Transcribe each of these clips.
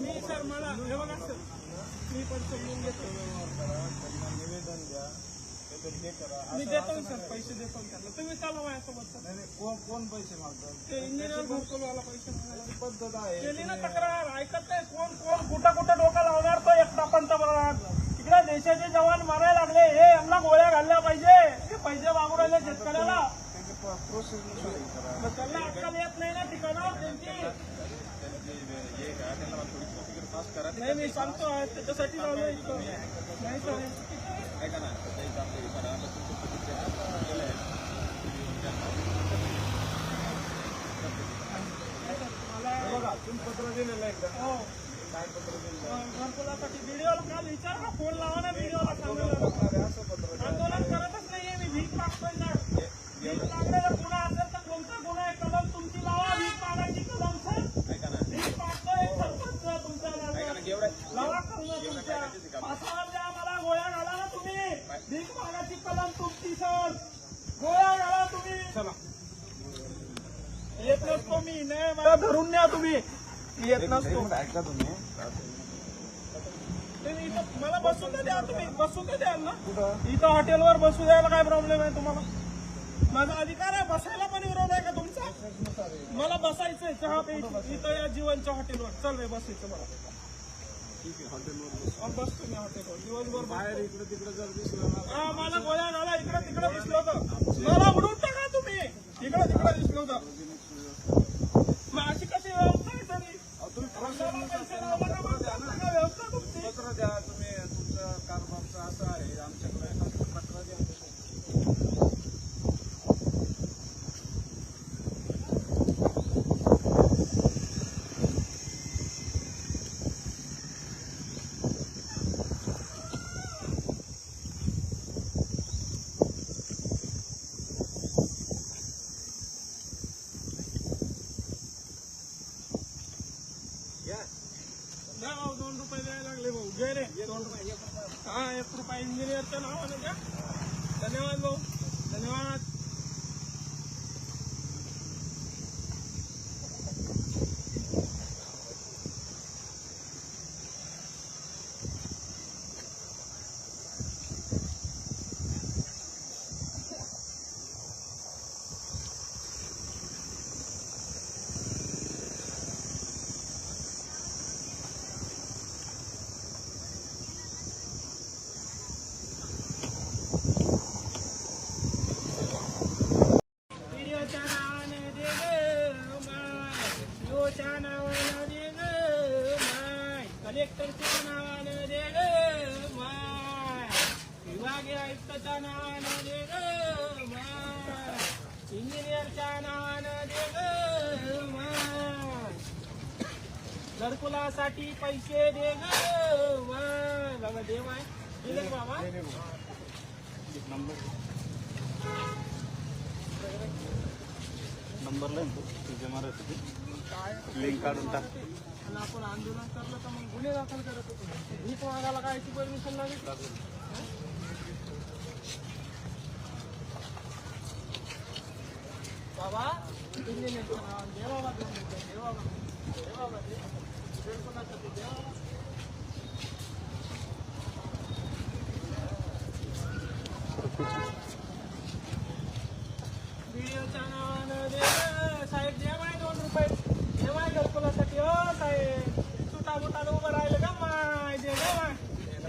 मी sir मला हे बघा सर. मी पण समजून घेतो. त्यांना निवेदन द्या हे करा मी देतो ना सर पैसे देतो ना त्यांना तुम्ही चालवा माझ्यासोबत सर. नाही नाही, कोण कोण पैसे मागतात? ते इंजिनियर घरकुलवाला पैसे मागायला ती पद्धत आहे. केली ना तक्रार ऐकत नाही कोण कोण कुठं कुठं डोकं लावणार तो एकटा पंतप्रधान इकडे देशाचे जवान मारायला लागले हे यांना गोळ्या घालल्या पाहिजे. हे पैसे मागू राहिले शेतकऱ्याला. त्यांची प्रोसेस नुसार हे करा. मग त्यांना अक्कल येत नाही ना ठिकाणावर त्यांची. नाही मी सांगतो त्याच्यासाठी इथं. नाही बघा तुम्ही पत्र दिलेलं आहे का हो. काय पत्र? घरकुलासाठी व्हिडिओला काल विचार ना फोन लावा ना व्हिडिओला सांगायला असं पत्र द्या. आंदोलन करतच नाहीये मी भीक मागतोय ना. भीक मागण्याचा गुन्हा असेल तर कोणता गुन्हा आहे कलम तुमची लावा भीक मागायची कलम सर भीक मागतोय सरपंच तुमच्या नावावर. लावा कलम तुमच्या पासावर द्या मला गोळ्या घाला ना तुम्ही भीक मागायची कलम तुमची सर गोळ्या घाला तुम्ही चला येत नसतो मी नाही मला धरून न्या तुम्ही येत नसतो. ऐका तुम्ही. मला बसून तर द्या तुम्ही बसून तर द्याल ना. कुठं? इथं हॉटेलवर बसू द्यायला काय प्रॉब्लेम आहे तुम्हाला. माझा अधिकार आहे बसायला पण विरोध आहे का तुमचा? मला बसायचंय चहा प्यायची इथं या जीवनच्या हॉटेलवर. चल रे बसायचं मला. अहो, बसतो मी हॉटेलवर. दिवसभर बाहेर इकडे तिकडे जर दिसलं ना हा मला गोळ्या घाला. इकडे तिकडे दिसलं होतं. मला उडून टाका तुम्ही. इकडे तिकडे दिसलं होतं मग अशी कशी व्यवस्था आहे तरी अहो, तुम्ही आम्हाला पैसे लावला का मग सांगा व्यवस्था तुमची पत्र द्या तुम्ही तुमचं कारभारचं असं आहे आमच्याकडे असं पत्र द्या द्या भाऊ, दोन रुपये द्यायला लागले भाऊ. घे रे. दोन रुपये हा एक रुपये इंजिनियरच्या नावाने द्या धन्यवाद भाऊ. धन्यवाद व्हिडिओच्या नावाने दे ग माय व्हिडिओच्या नावाने दे ग माय कलेक्टरच्या नावाने दे ग माय विभागीय आयुक्ताच्या नावाने दे ग माय इंजिनियरच्या नावाने दे ग माय घरकुलासाठी पैसे दे ग माय बाबा देव आहे दिले नंबरला काय लिंक काढून टाक. आपण आंदोलन करलं गुन्हे दाखल करत होतो. मी मागायला कायची परमिशन लागेल बाबा तुम्ही नाव दे बाबा दोन बाबा दे बाबा दे बाबा व्हिडिओच्या नावानं दे गं. साहेब दे माय दोन रुपये दे माय घरकुलासाठी हो साहेब सुटा बुटाला उभं राहिलं का माय दे गं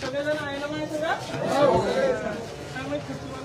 सगळेजण आहे ना माहिती का त्यामुळे खुर्चीवर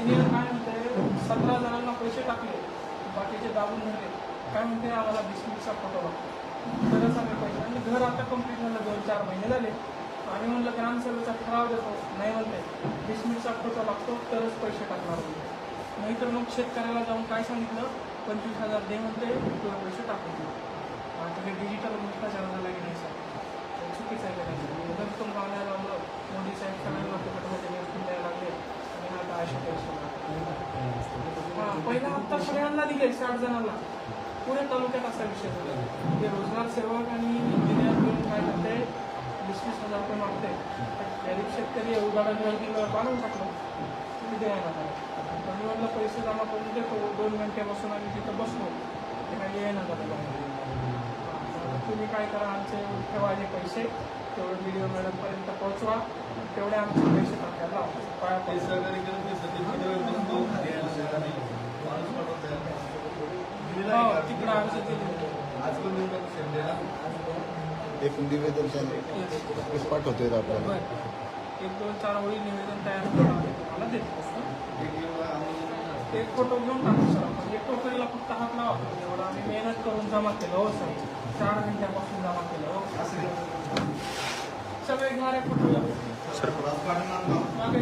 इंजिनियर काय म्हणते सतरा जणांना पैसे टाकले बाकीचे दाबून धरले. काय म्हणते आम्हाला बिस्किटचा फोटो लागतो तरच आम्ही पैसे आणि घर आता कंप्लीट झालं दोन चार महिने झाले. आम्ही म्हणलं ग्रामसेवेचा ठराव देतो. नाही म्हणते बिस्मिटचा फोटो लागतो तरच पैसे टाकणार म्हणते. नाहीतर मग शेतकऱ्याला जाऊन काय सांगितलं? पंचवीस हजार दे म्हणते तुला पैसे टाकून दे आता हे डिजिटल भ्रष्टाचार झाला की नाही सर चुकीचं आहे का नाही जर तुम्ही लावलं मोदी साहेब सगळ्यांना फुकटमध्ये निवडून द्यायला लागले आणि आता असे पैसे लागले. हा पहिला हप्ता सगळ्यांना दिले साठ जणांना. पुणे तालुक्यात असा विषय झाला. म्हणजे रोजगार सेवक आणि इंजिनियर म्हणून काय करते वीस वीस हजार रुपये मागते गरीब शेतकरी उदाहरण काढून टाकलं तुम्ही द्यायला झालं आम्ही पैसे जमा करून देतो दोन घंटे बसून आम्ही तिथं बसलो. ते काही येणार झालं तुम्ही काय करा आमचे ठेवा जे पैसे तेवढे व्हिडिओ मॅडमपर्यंत पोहोचवा. तेवढे आमचे पैसे टाकायला लावा. पाया पडतो. सहकार्य करत नाही सर. ते किती वेळपर्यंत तो द्यायला तयार नाही. माणूस पाठवून द्यायला. दिलेला आहे हो, का? तिकडं आमचं दिलं आज पण देऊ का संडेला? एक निवेदन त्याने पाठवतोय आपल्याला. बरं. एक दोन चार ओळी निवेदन तयार तुम्हाला देतो आम्ही एक फोटो घेऊन टाकू सर आपण. एक टोकरीला फक्त हात लावा. एवढं आम्ही मेहनत करून जमा केलं हो सर. चार घंट्यापासून जमा केलं हो. सगळे घेणारे फोटो सर. मागे.